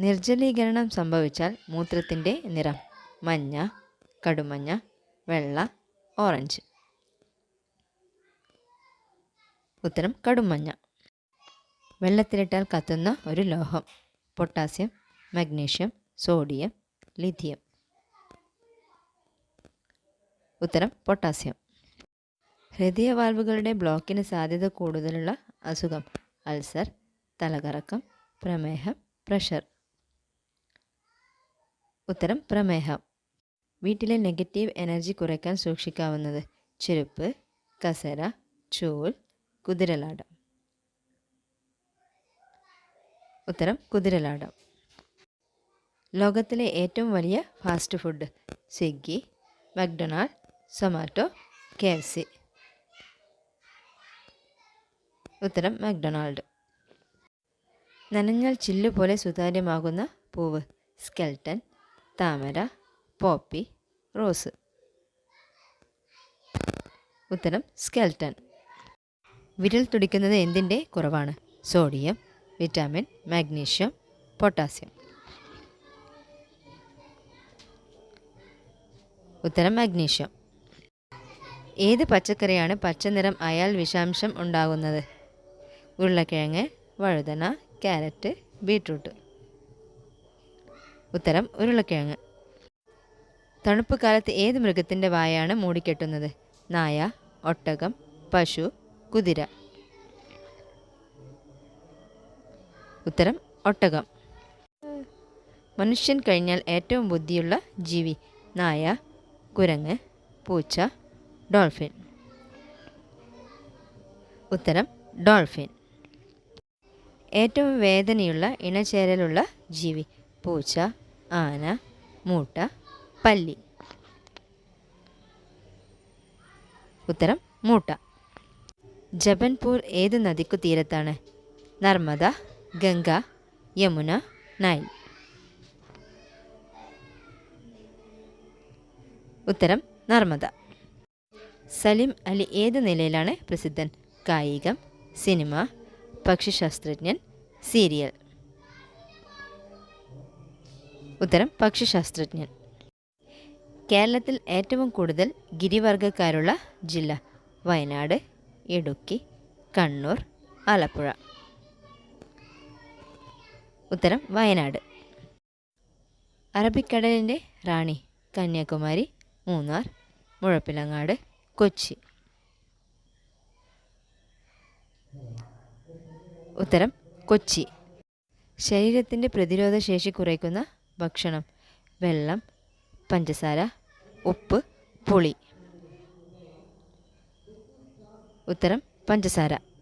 നിർജലീകരണം സംഭവിച്ചാൽ മൂത്രത്തിന്റെ നിറം മഞ്ഞ കടുമഞ്ഞ വെള്ള ഓറഞ്ച്. ഉത്തരം കടുമഞ്ഞ. വെള്ളത്തിലിട്ടാൽ കത്തുന്ന ഒരു ലോഹം. Potassium magnesium sodium lithium. ഉത്തരം പൊട്ടാസ്യം. ഹൃദയവാൽവുകളുടെ ബ്ലോക്കിന് സാധ്യത കൂടുതലുള്ള അസുഖം അൾസർ തലകറക്കം പ്രമേഹം പ്രഷർ. ഉത്തരം പ്രമേഹം. വീട്ടിലെ നെഗറ്റീവ് എനർജി കുറയ്ക്കാൻ സൂക്ഷിക്കാവുന്നത് ചെരുപ്പ് കസര ചൂൽ കുതിരലാടം ഉത്തരം കുതിരലാടം ലോകത്തിലെ ഏറ്റവും വലിയ fast food Swiggy McDonald Zomato K F C. ഉത്തരം മക്ഡൊണാൾഡ്. നനഞ്ഞാൽ ചില്ല് പോലെ സുതാര്യമാകുന്ന പൂവ് സ്കെൽട്ടൻ താമര പോപ്പി റോസ്. ഉത്തരം സ്കെൽട്ടൺ. വിരൽ തുടിക്കുന്നത് എന്തിന്റെ കുറവാണ്? Sodium vitamin magnesium potassium. ഉത്തരം മാഗ്നീഷ്യം. ഏത് പച്ചക്കറിയാണ് പച്ച നിറം അയാൾ വിഷാംശം ഉണ്ടാകുന്നത്? ഉരുളക്കിഴങ്ങ് വഴുതന ക്യാരറ്റ് ബീട്രൂട്ട്. ഉത്തരം ഉരുളക്കിഴങ്ങ്. തണുപ്പ് കാലത്ത് ഏത് മൃഗത്തിന്റെ വായാണ് മൂടിക്കെട്ടുന്നത്? നായ ഒട്ടകം പശു കുതിര. ഉത്തരം ഒട്ടകം. മനുഷ്യൻ കഴിഞ്ഞാൽ ഏറ്റവും ബുദ്ധിയുള്ള ജീവി നായ കുരങ്ങ് പൂച്ച ഡോൾഫിൻ. ഉത്തരം ഡോൾഫിൻ. ഏറ്റവും വേദനയുള്ള ഇണചേരലുള്ള ജീവി പൂച്ച ആന മൂട്ട പല്ലി. ഉത്തരം മൂട്ട. ജബൻപൂർ ഏത് നദിക്കു തീരത്താണ്? നർമ്മദ ഗംഗ യമുന നൈൽ. ഉത്തരം നർമ്മദ. സലിം അലി ഏത് നിലയിലാണ് പ്രസിദ്ധൻ? കായികം സിനിമ പക്ഷിശാസ്ത്രജ്ഞൻ സീരിയൽ. ഉത്തരം പക്ഷിശാസ്ത്രജ്ഞൻ. കേരളത്തിൽ ഏറ്റവും കൂടുതൽ ഗിരിവർഗക്കാരുള്ള ജില്ല വയനാട് ഇടുക്കി കണ്ണൂർ ആലപ്പുഴ. ഉത്തരം വയനാട്. അറബിക്കടലിന്റെ റാണി കന്യാകുമാരി മൂന്നാർ മുഴപ്പിലങ്ങാട് കൊച്ചി. ഉത്തരം കൊച്ചി. ശരീരത്തിന്റെ പ്രതിരോധ ശേഷി കുറയ്ക്കുന്ന ഭക്ഷണം വെള്ളം പഞ്ചസാര ഉപ്പ് പുളി. ഉത്തരം പഞ്ചസാര.